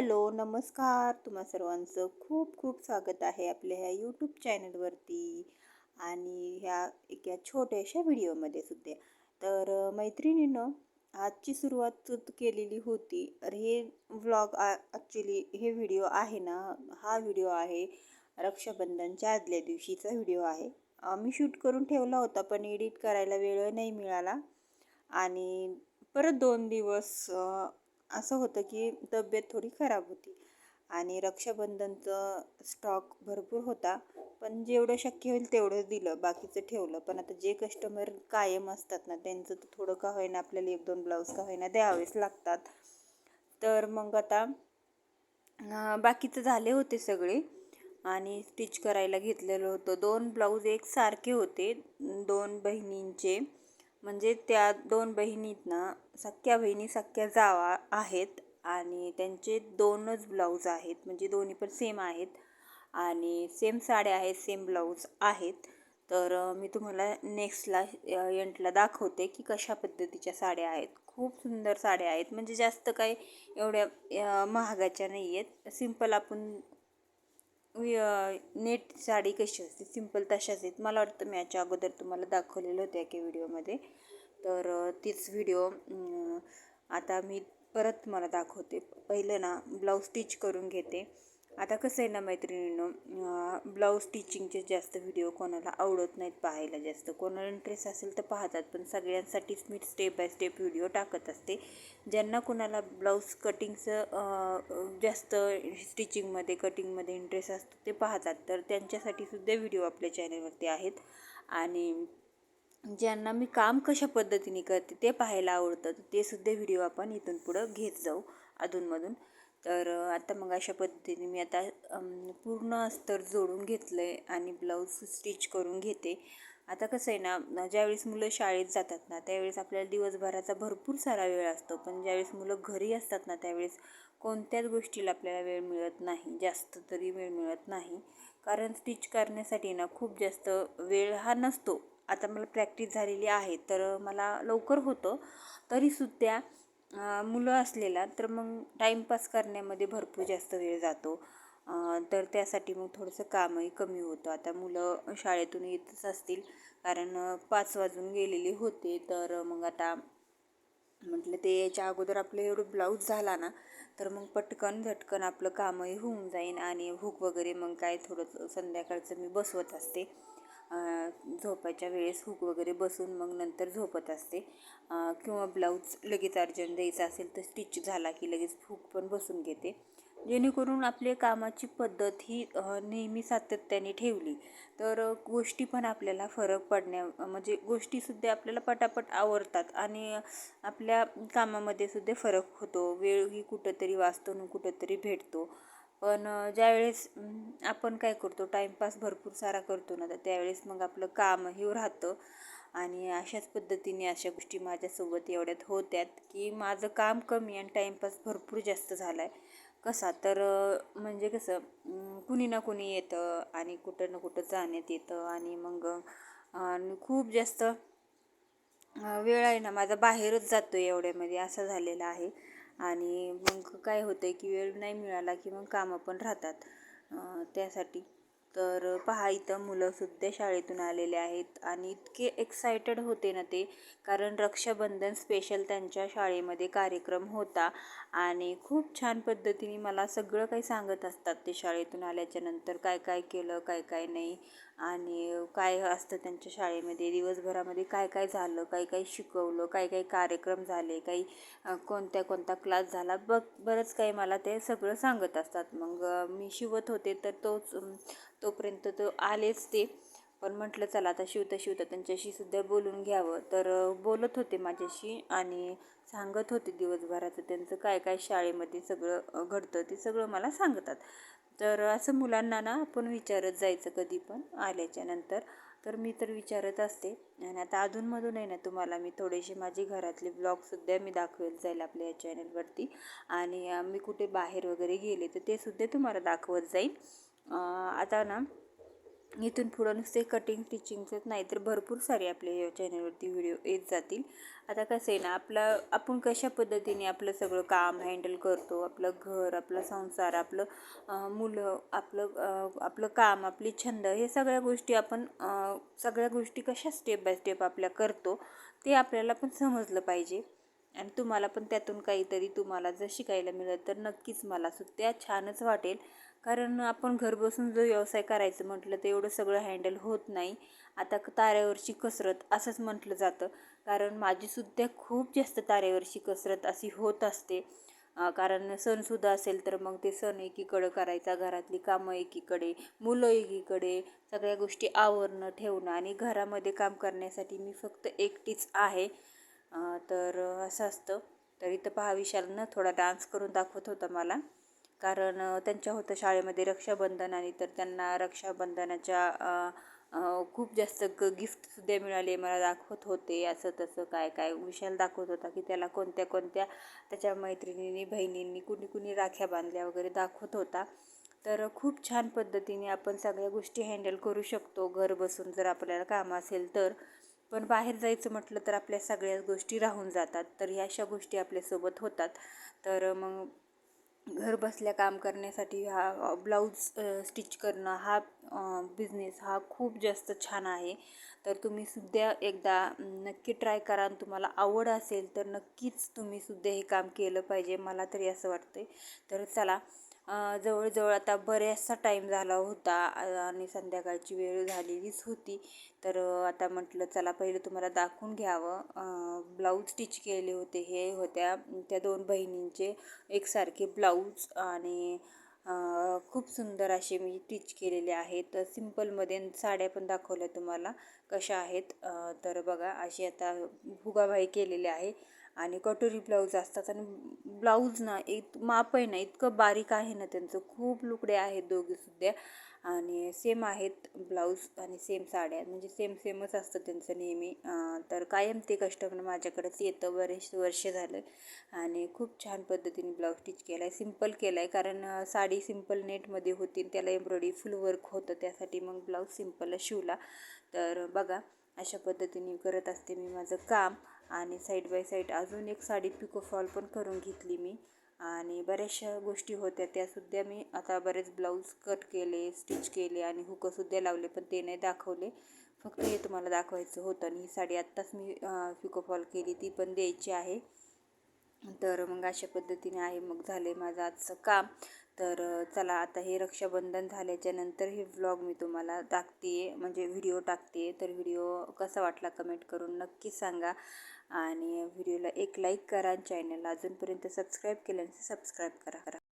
Hello नमस्कार. तुम्हा सर्वांचं खूप खूप स्वागत आहे आपल्या ह्या यूट्यूब चॅनलवरती आणि ह्या एका छोट्याशा व्हिडिओमध्ये सुद्धा. तर मैत्रिणीनं आजची सुरुवात केलेली होती. तर हे व्लॉग ॲक्च्युली हे व्हिडिओ आहे ना हा व्हिडिओ आहे रक्षाबंधनच्या आदल्या दिवशीचा व्हिडिओ आहे. मी शूट करून ठेवला होता पण एडिट करायला वेळ नाही मिळाला. आणि परत दोन दिवस असं होतं की तब्येत थोडी खराब होती आणि रक्षाबंधनचं स्टॉक भरपूर होता पण जेवढं शक्य होईल तेवढं दिलं बाकीचं ठेवलं. पण आता जे कस्टमर कायम असतात ना त्यांचं तर थोडं का होईना आपल्याला एक दोन ब्लाऊज का होईना द्यावेच लागतात. तर मग आता बाकीचं झाले होते सगळे आणि स्टिच करायला घेतलेलं होतं. दोन ब्लाऊज एक सारखे होते दोन बहिणींचे. म्हणजे त्या दोन बहिणीत सख्ख्या बहिणी सख्ख्या जावा आहेत आणि त्यांचे दोनच ब्लाऊज आहेत. म्हणजे दोन्ही पण सेम आहेत आणि सेम साड्या आहेत सेम ब्लाऊज आहेत. तर मी तुम्हाला नेक्स्टला एंटला दाखवते की कशा पद्धतीच्या साड्या आहेत. खूप सुंदर साड्या आहेत. म्हणजे जास्त काही एवढ्या महागाच्या नाही आहेत सिंपल आपण नेट साडी कशी असते? सिंपल तशाच आहेत. मला वाटतं मी याच्या अगोदर तुम्हाला दाखवलेलं होतं एका व्हिडिओमध्ये. तर तीच व्हिडिओ आता मी परत तुम्हाला दाखवते. पहिलं ना ब्लाऊज स्टिच करून घेते. आता कसं आहे ना मैत्रिणीनं ब्लाऊज स्टिचिंगचे जास्त व्हिडिओ कोणाला आवडत नाहीत पाहायला जास्त. कोणाला इंटरेस्ट असेल तर पाहतात पण सगळ्यांसाठीच मी स्टेप बाय स्टेप व्हिडिओ टाकत असते. ज्यांना कोणाला ब्लाऊज कटिंगचं जास्त स्टिचिंगमध्ये कटिंगमध्ये इंटरेस्ट असतो ते पाहतात. तर त्यांच्यासाठी सुद्धा व्हिडिओ आपल्या चॅनलवरती आहेत. आणि ज्यांना मी काम कशा पद्धतीने करते ते पाहायला आवडतं ते सुद्धा व्हिडिओ आपण इथून पुढं घेत जाऊ अधूनमधून. तर आता मग अशा पद्धतीने मी आता पूर्ण अस्तर जोडून घेतलं आहे आणि ब्लाऊज स्टिच करून घेते. आता कसं आहे ना ज्यावेळेस मुलं शाळेत जातात ना त्यावेळेस आपल्याला दिवसभराचा भरपूर सारा वेळ असतो. पण ज्यावेळेस मुलं घरी असतात ना त्यावेळेस कोणत्याच गोष्टीला आपल्याला वेळ मिळत नाही जास्त तरी वेळ मिळत नाही. कारण स्टिच करण्यासाठी ना खूप जास्त वेळ हा नसतो. आता मला प्रॅक्टिस झालेली आहे तर मला लवकर होतं. तरीसुद्धा मुलं असलेला तर मग टाईमपास करण्यामध्ये भरपूर जास्त वेळ जातो. तर त्यासाठी मग थोडंसं कामही कमी होतं. आता मुलं शाळेतून येतच असतील. कारण पाच वाजून गेलेले होते. तर मग आता म्हटलं ते याच्या अगोदर आपलं एवढं ब्लाऊज झाला ना तर मग पटकन झटकन आपलं कामही होऊन जाईन. आणि भूक वगैरे मग काय थोडं संध्याकाळचं मी बसवत असते. झोपायच्या वेळेस हुक वगैरे बसून मग नंतर झोपत असते. किंवा ब्लाऊज लगेच अर्जंट द्यायचा असेल तर स्टिच झाला की लगेच हुक पण बसून घेते. जेणेकरून आपले कामाची पद्धत ही नेहमी सातत्याने ठेवली. तर गोष्टी पण आपल्याला फरक पडण्या म्हणजे गोष्टीसुद्धा आपल्याला पटापट आवडतात आणि आपल्या कामामध्ये सुद्धा फरक होतो. वेळ ही कुठंतरी वाचतो आणि कुठंतरी भेटतो. पण ज्यावेळेस आपण काय करतो टाईमपास भरपूर सारा करतो ना तर त्यावेळेस मग आपलं कामही राहतं. आणि अशाच पद्धतीने अशा गोष्टी माझ्यासोबत एवढ्यात होत्यात की माझं काम कमी आणि टाईमपास भरपूर जास्त झाला आहे कसा तर म्हणजे कसं कुणी ना कुणी येतं आणि कुठं ना कुठं जाण्यात येतं आणि मग खूप जास्त वेळ आहे ना माझा बाहेरच जातो एवढ्यामध्ये असं झालेलं आहे. आणि मग काय होतं आहे की वेळ नाही मिळाला की मग कामं पण राहतात. त्यासाठी. तर पहा इथं मुलंसुद्धा शाळेतून आलेले आहेत आणि इतके एक्सायटेड होते ना ते. कारण रक्षाबंधन स्पेशल त्यांच्या शाळेमध्ये कार्यक्रम होता आणि खूप छान पद्धतीने मला सगळं काही सांगत असतात ते शाळेतून आल्याच्यानंतर. काय काय केलं काय काय नाही. आणि काय असतं त्यांच्या शाळेमध्ये? दिवसभरामध्ये काय काय झालं? काय काय शिकवलं? काय काय कार्यक्रम झाले? काही कोणत्या कोणता क्लास झाला? बघ बरंच काही मला ते सगळं सांगत असतात. मग मी शिवत होते तर तोच तोपर्यंत तो आलेच ते. पण म्हटलं चला आता शिवता शिवता त्यांच्याशी सुद्धा बोलून घ्यावं. तर बोलत होते माझ्याशी आणि सांगत होते दिवसभराचं त्यांचं काय काय शाळेमध्ये सगळं घडतं ते सगळं मला सांगतात. तर असं मुलांना ना आपण विचारत जायचं कधी पण आल्याच्यानंतर. तर मी तर विचारत असते. आणि आता अधूनमधून आहे ना तुम्हाला मी थोडेसे माझे घरातले ब्लॉगसुद्धा मी दाखवत जाईल आपल्या या चॅनलवरती. आणि मी कुठे बाहेर वगैरे गेले तर ते सुद्धा तुम्हाला दाखवत जाईल. आता ना इथून पुढं नुसते कटिंग स्टिचिंगचंच नाही तर भरपूर सारे आपले या चॅनलवरती व्हिडिओ येत जातील. आता कसं आहे ना आपलं आपण कशा पद्धतीने आपलं सगळं काम हँडल करतो आपलं घर आपलं संसार आपलं मुलं आपलं आपलं काम आपली छंद हे सगळ्या गोष्टी आपण सगळ्या गोष्टी कशा स्टेप बाय स्टेप आपल्या करतो ते आपल्याला पण समजलं पाहिजे. आणि तुम्हाला पण त्यातून काहीतरी तुम्हाला जर शिकायला मिळत तर नक्कीच मला सुद्धा छानच वाटेल. कारण आपण घर बसून जो व्यवसाय करायचं म्हटलं तर एवढं सगळं हँडल होत नाही. आता ताऱ्यावरची कसरत असंच म्हटलं जातं. कारण माझीसुद्धा खूप जास्त ताऱ्यावरची कसरत अशी होत असते. कारण सणसुद्धा असेल तर मग ते सण एकीकडं करायचा घरातली कामं एकीकडे मुलं एकीकडे सगळ्या गोष्टी आवरणं ठेवणं आणि घरामध्ये काम करण्यासाठी मी फक्त एकटीच आहे. तर असं असतं. तर इथं पहा विशालनं थोडा डान्स करून दाखवत होता मला. कारण त्यांच्या होतं शाळेमध्ये रक्षाबंधन आणि तर त्यांना रक्षाबंधनाच्या खूप जास्त ग गिफ्टसुद्धा मिळाले मला दाखवत होते. असं तसं काय काय. विशाल दाखवत होता की त्याला कोणत्या कोणत्या त्याच्या मैत्रिणींनी बहिणींनी कुणी कुणी राख्या बांधल्या वगैरे दाखवत होता. तर खूप छान पद्धतीने आपण सगळ्या गोष्टी हँडल करू शकतो. घर बसून जर आपल्याला काम असेल तर. पण बाहेर जायचं म्हटलं तर आपल्या सगळ्याच गोष्टी राहून जातात. तर ह्या अशा गोष्टी आपल्यासोबत होतात. तर मग घर बसल्या काम करण्यासाठी हा ब्लाऊज स्टिच करणं हा बिझनेस हा खूप जास्त छान आहे. तर तुम्ही सुद्धा एकदा नक्की ट्राय करा. आणि तुम्हाला आवड असेल तर नक्कीच तुम्ही सुद्धा हे काम केलं पाहिजे. मला तरी असं वाटतं तर चला जवळजवळ आता बऱ्याचसा टाईम झाला होता आणि संध्याकाळची वेळ झालेलीच होती. तर आता म्हटलं चला पहिलं तुम्हाला दाखवून घ्यावं. ब्लाऊज स्टिच केले होते हे होत्या त्या दोन बहिणींचे. एकसारखे ब्लाऊज आणि खूप सुंदर असे मी स्टिच केलेले आहेत. सिम्पलमध्ये साड्या पण दाखवल्या तुम्हाला कशा आहेत. तर बघा अशी आता भुगाबाई केलेली आहे. आणि कटोरी ब्लाऊज असतात आणि ब्लाऊज ना एक माप आहे ना इतकं बारीक आहे ना त्यांचं. खूप लुकडे आहेत दोघेसुद्धा आणि सेम आहेत ब्लाऊज आणि सेम साड्या. म्हणजे सेम सेमच असतं त्यांचं नेहमी. तर कायम ते कस्टमर माझ्याकडेच येतं. बरेच वर्ष झालं. आणि खूप छान पद्धतीने ब्लाऊज स्टिच केला आहे सिंपल केला आहे कारण साडी सिंपल नेटमध्ये होती त्याला एम्ब्रॉयडरी फुल वर्क होतं. त्यासाठी मग ब्लाऊज सिम्पलच शिवला. तर बघा अशा पद्धतीने करत असते मी माझं काम. आणि साईड बाय साईड अजून एक साडी पिको फॉल पण करून घेतली मी. आणि बऱ्याचशा गोष्टी होत्या त्यासुद्धा मी आता बरेच ब्लाऊज कट केले स्टिच केले आणि हुकंसुद्धा लावले पण ते नाही दाखवले. फक्त हे तुम्हाला दाखवायचं होतं आणि ही साडी आत्ताच मी पिको फॉल केली ती पण द्यायची आहे. तर मग अशा पद्धतीने आहे मग झाले माझं आजचं काम. तर चला आता हे रक्षाबंधन झाल्याच्यानंतर हे व्लॉग मी तुम्हाला टाकते म्हणजे व्हिडिओ टाकते तर व्हिडिओ कसा वाटला कमेंट करून नक्की सांगा. आणि व्हिडिओला एक लाईक करा चॅनलला अजूनपर्यंत सबस्क्राईब केल्यानंतर सबस्क्राईब करा करा.